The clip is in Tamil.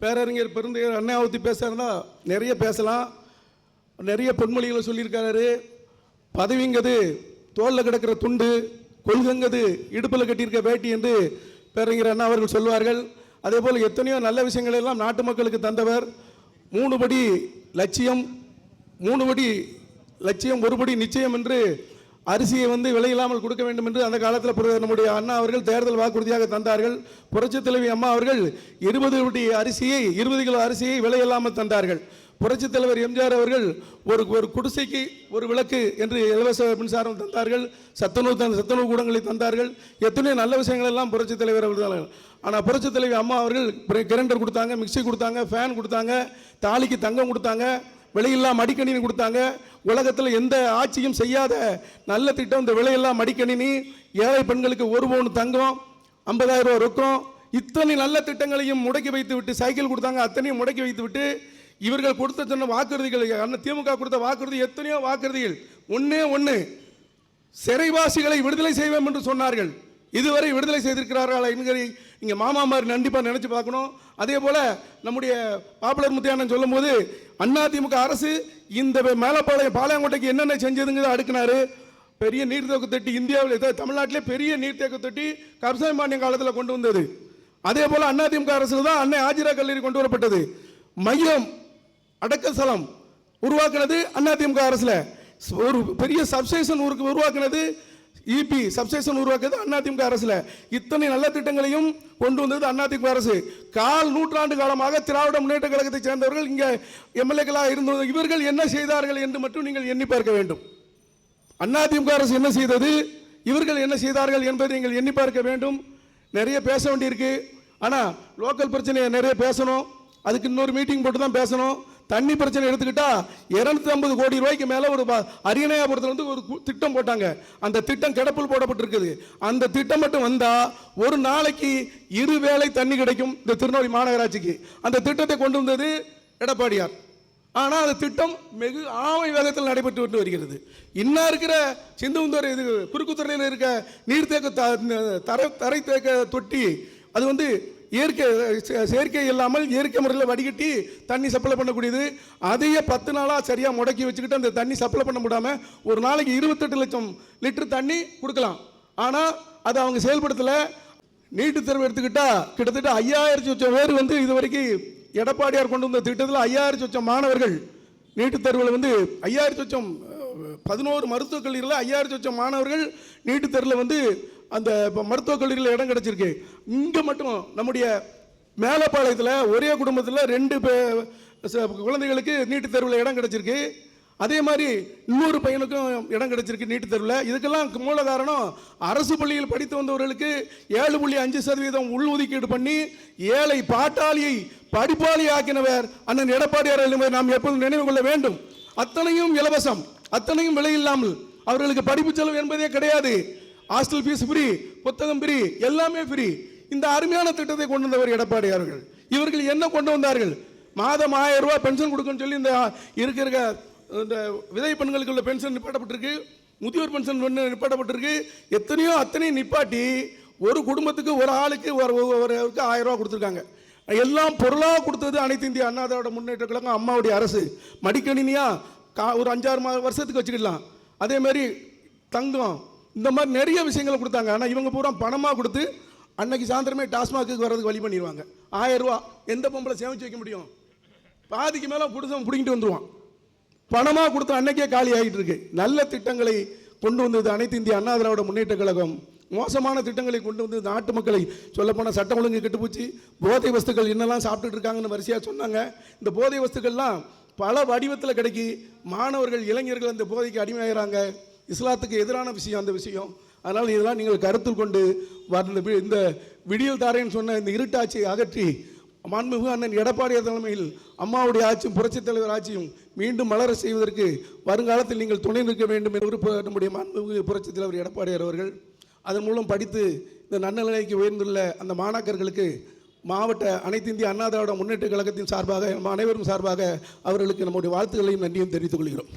பேரறிஞர் பெருந்தையர் அண்ணாவத்தி பேசுறதா நிறைய பேசலாம். நிறைய பொன்மொழிகளை சொல்லியிருக்காரு. பதவிங்கிறது தோளில் கிடக்கிற துண்டு கொள்கைங்கிறது இடுப்பில் கட்டியிருக்க வேட்டி என்று பேரறிஞர் அண்ணா அவர்கள் சொல்வார்கள். அதே போல் எத்தனையோ நல்ல விஷயங்களை எல்லாம் நாட்டு மக்களுக்கு தந்தவர். மூணு படி லட்சியம் மூணு படி லட்சியம் ஒருபடி நிச்சயம் என்று அரிசியை வந்து விலையில்லாமல் கொடுக்க வேண்டும் என்று அந்த காலத்தில் நம்முடைய அண்ணா அவர்கள் தேர்தல் வாக்குறுதியாக தந்தார்கள். புரட்சித் தலைவி அம்மா அவர்கள் இருபது படி அரிசியை இருபது கிலோ அரிசியை விலையில்லாமல் தந்தார்கள். புரட்சித் தலைவர் எம்ஜிஆர் அவர்கள் ஒரு ஒரு குடிசைக்கு ஒரு விளக்கு என்று இலவச மின்சாரம் தந்தார்கள். சத்துணவு தந்த சத்துணவு கூடங்களை தந்தார்கள். எத்தனையோ நல்ல விஷயங்கள் எல்லாம் புரட்சித் தலைவர் அவர்கள். ஆனால் புரட்சித் தலைவி அம்மா அவர்கள் கிரைண்டர் கொடுத்தாங்க மிக்ஸி கொடுத்தாங்க ஃபேன் கொடுத்தாங்க தாலிக்கு தங்கம் கொடுத்தாங்க. விலையில்லா மடிக்கணினி கொடுத்தாங்க. உலகத்தில் எந்த ஆட்சியும் செய்யாத நல்ல திட்டம் இந்த விலையில்லா மடிக்கணினி. ஏழை பெண்களுக்கு ஒரு பவுன் தங்கம் ஐம்பதாயிரம் ரூபாய் ரொக்கம். இத்தனை நல்ல திட்டங்களையும் முடக்கி வைத்து விட்டு சைக்கிள் கொடுத்தாங்க அத்தனையும் முடக்கி வைத்து விட்டு இவர்கள் கொடுத்த சொன்ன வாக்குறுதிகள் அண்ணன் திமுக கொடுத்த வாக்குறுதி எத்தனையோ வாக்குறுதிகள். ஒன்றே ஒன்று சிறைவாசிகளை விடுதலை செய்வோம் என்று சொன்னார்கள். இதுவரை விடுதலை செய்திருக்கிறார்கள் என்கிற இங்கே மாமா மாதிரி கண்டிப்பாக நினச்சி பார்க்கணும். அதே போல் நம்முடைய பாப்புலர் முத்தியானன் சொல்லும்போது அதிமுக அரசு இந்த மேலப்பாளையம் பாளையங்கோட்டைக்கு என்னென்ன செஞ்சதுங்கிறத அடுக்கினாரு. பெரிய நீர்த்தேக்க தொட்டி இந்தியாவில் தமிழ்நாட்டிலே பெரிய நீர்த்தேக்க தொட்டி கப்சாய் மானியம் காலத்தில் கொண்டு வந்தது. அதே போல் அதிமுக அரசு தான் அன்னை ஆஜிரா கல்லூரி கொண்டு வரப்பட்டது. மையம் அடக்கசலம் உருவாக்குனது அதிமுக அரசில். ஒரு பெரிய சப்ஸ்டேஷன் ஊருக்கு உருவாக்குனது இபி சப்ஸ்டேஷன் உருவாக்குனது அதிமுக அரசில். இத்தனை நல்ல திட்டங்களையும் கொண்டு வந்தது அதிமுக அரசு. கால் நூற்றாண்டு காலமாக திராவிட முன்னேற்ற கழகத்தை சேர்ந்தவர்கள் இங்கே எம்எல்ஏக்களாக இருந்த இவர்கள் என்ன செய்தார்கள் என்று மட்டும் நீங்கள் எண்ணி பார்க்க வேண்டும். அதிமுக அரசு என்ன செய்தது? இவர்கள் என்ன செய்தார்கள் என்பதை நீங்கள் எண்ணி பார்க்க வேண்டும். நிறைய பேச வேண்டியிருக்கு. ஆனால் லோக்கல் பிரச்சனையை நிறைய பேசணும். அதுக்கு இன்னொரு மீட்டிங் போட்டு தான் பேசணும். தண்ணி பிரச்சனை எடுத்துக்கிட்டா இருநூத்தி ஐம்பது கோடி ரூபாய்க்கு மேலே ஒரு ப- அரியணையாபுரத்தில் வந்து ஒரு கு- திட்டம் போட்டாங்க. அந்த திட்டம் கிடப்பில் போடப்பட்டிருக்குது. அந்த திட்டம் மட்டும் வந்தா ஒரு நாளைக்கு இரு வேளை தண்ணி கிடைக்கும் இந்த திருநெல்வேலி மாநகராட்சிக்கு. அந்த திட்டத்தை கொண்டு வந்தது எடப்பாடியார். ஆனால் அந்த திட்டம் வெகு ஆமை வேகத்தில் நடைபெற்று விட்டு வருகிறது. இன்னும் இருக்கிற சிந்துந்தூர் இது குறுக்குத்துறையில் இருக்க நீர்த்தேக்க த- தரை தரை தேக்க தொட்டி அது வந்து இயற்கை செ- செயற்கை இல்லாமல் இயற்கை முறையில் வடிகட்டி தண்ணி சப்ளை பண்ணக்கூடியது. அதையே பத்து நாளாக சரியாக முடக்கி வச்சுக்கிட்டு அந்த தண்ணி சப்ளை பண்ண முடியாமல் ஒரு நாளைக்கு இருபத்தெட்டு லட்சம் லிட்டர் தண்ணி கொடுக்கலாம். ஆனால் அதை அவங்க செயல்படுத்தலை. நீட்டு தேர்வு எடுத்துக்கிட்டா கிட்டத்தட்ட ஐயாயிரத்தி லட்சம் பேர் வந்து இது வரைக்கும் எடப்பாடியார் கொண்டு வந்த திட்டத்தில் ஐயாயிரத்தி லட்சம் மாணவர்கள் நீட்டுத் தேர்வில் வந்து ஐயாயிரத்தி லட்சம் பதினோரு மருத்துவக் கல்லூரியில் ஐயாயிரத்தி சொச்சம் மாணவர்கள் நீட்டுத் தேர்வில் வந்து அந்த இப்போ மருத்துவக் கல்லூரியில் இடம் கிடச்சிருக்கு. இங்கே மட்டும் நம்முடைய மேலப்பாளையத்தில் ஒரே குடும்பத்தில் ரெண்டு பே- குழந்தைகளுக்கு நீட்டுத் தேர்வில் இடம் கிடச்சிருக்கு. அதே மாதிரி இன்னொரு பையனுக்கும் இடம் கிடைச்சிருக்கு நீட்டுத் தேர்வில். இதுக்கெல்லாம் மூல காரணம் அரசு பள்ளியில் படித்து வந்தவர்களுக்கு ஏழு புள்ளி அஞ்சு சதவீதம் உள்ஒதுக்கீடு பண்ணி ஏழை பாட்டாளியை படிப்பாளி ஆக்கினவர் அண்ணன் எடப்பாடியார் என்பதை நாம் எப்போதும் நினைவு கொள்ள வேண்டும். அத்தனையும் இலவசம். அத்தனையும் விலை இல்லாமல் அவர்களுக்கு படிப்பு செலவு என்பதே கிடையாது. ஹாஸ்டல் ஃபீஸ் ஃப்ரீ புத்தகம் ஃப்ரீ எல்லாமே ஃப்ரீ இந்த அருமையான திட்டத்தை கொண்டு வந்தவர் எடப்பாடியார் அவர்கள். இவர்கள் என்ன கொண்டு வந்தார்கள்? மாதம் ஆயிரம் ரூபாய் பென்ஷன் கொடுக்குன்னு சொல்லி இந்த இருக்கிற இந்த விதை பெண்களுக்கு உள்ள பென்ஷன் நிப்பாட்டப்பட்டிருக்கு. முதியோர் பென்ஷன் ஒன்று நிப்பாட்டப்பட்டிருக்கு. எத்தனையோ அத்தனையும் நிப்பாட்டி ஒரு குடும்பத்துக்கு ஒரு ஆளுக்கு ஒரு ஒருவருக்கு ஆயிரம் ரூபா கொடுத்துருக்காங்க. எல்லாம் பொருளாக கொடுத்தது அனைத்து இந்திய அண்ணா திராவிட முன்னேற்ற கழகம் அம்மாவுடைய அரசு. மடிக்கணினியாக கா ஒரு அஞ்சாறு மா வருஷத்துக்கு வச்சுக்கலாம் அதே மாதிரி தங்கம் இந்த மாதிரி நிறைய விஷயங்களை கொடுத்தாங்க. ஆனால் இவங்க பூரா பணமாக கொடுத்து அன்னைக்கு சாயந்தரமே டாஸ்மாக்கு வர்றதுக்கு வழி பண்ணிடுவாங்க ஆயிரம் ரூபா எந்த பொம்பளை சேமிச்சு வைக்க முடியும்? பாதிக்கு மேலே புடிசம் பிடிங்கிட்டு வந்துடுவான் பணமாக கொடுத்த அன்னைக்கே காலி ஆகிட்டு இருக்கு. நல்ல திட்டங்களை கொண்டு வந்தது அனைத்து இந்திய அண்ணா திராவிட முன்னேற்ற கழகம். மோசமான திட்டங்களை கொண்டு வந்து நாட்டு மக்களை. சொல்லப்போனால் சட்டம் ஒழுங்கு கெட்டுப்போச்சு போதை வஸ்துக்கள் என்னெல்லாம் சாப்பிட்டுட்டு இருக்காங்கன்னு வரிசையாக சொன்னாங்க. இந்த போதை வஸ்துக்கள்லாம் பல வடிவத்தில் கிடைக்கி. மாணவர்கள் இளைஞர்கள் அந்த போதைக்கு அடிமையாகிறாங்க இஸ்லாத்துக்கு எதிரான விஷயம் அந்த விஷயம். அதனால் இதெல்லாம் நீங்கள் கருத்தில் கொண்டு வந்த வி- இந்த விடியல் தாரேன்னு சொன்ன இந்த இருட்டாட்சியை அகற்றி மாண்புமிகு அண்ணன் எடப்பாடியார் தலைமையில் அம்மாவுடைய ஆட்சியும் புரட்சித் தலைவர் ஆட்சியும் மீண்டும் மலர செய்வதற்கு வருங்காலத்தில் நீங்கள் துணை நிற்க வேண்டும் என்று விருப்ப- நம்முடைய மாண்புமிகு புரட்சித் தலைவர் எடப்பாடியார் அவர்கள் அதன் மூலம் படித்து இந்த நன்னநிலைக்கு உயர்ந்துள்ள அந்த மாணாக்கர்களுக்கு மாவட்ட அனைத்து இந்திய அண்ணா திராவிட முன்னேற்ற கழகத்தின் சார்பாக நம்ம அனைவரும் சார்பாக அவர்களுக்கு நம்முடைய வாழ்த்துக்களையும் நன்றியும் தெரிவித்துக் கொள்கிறோம்.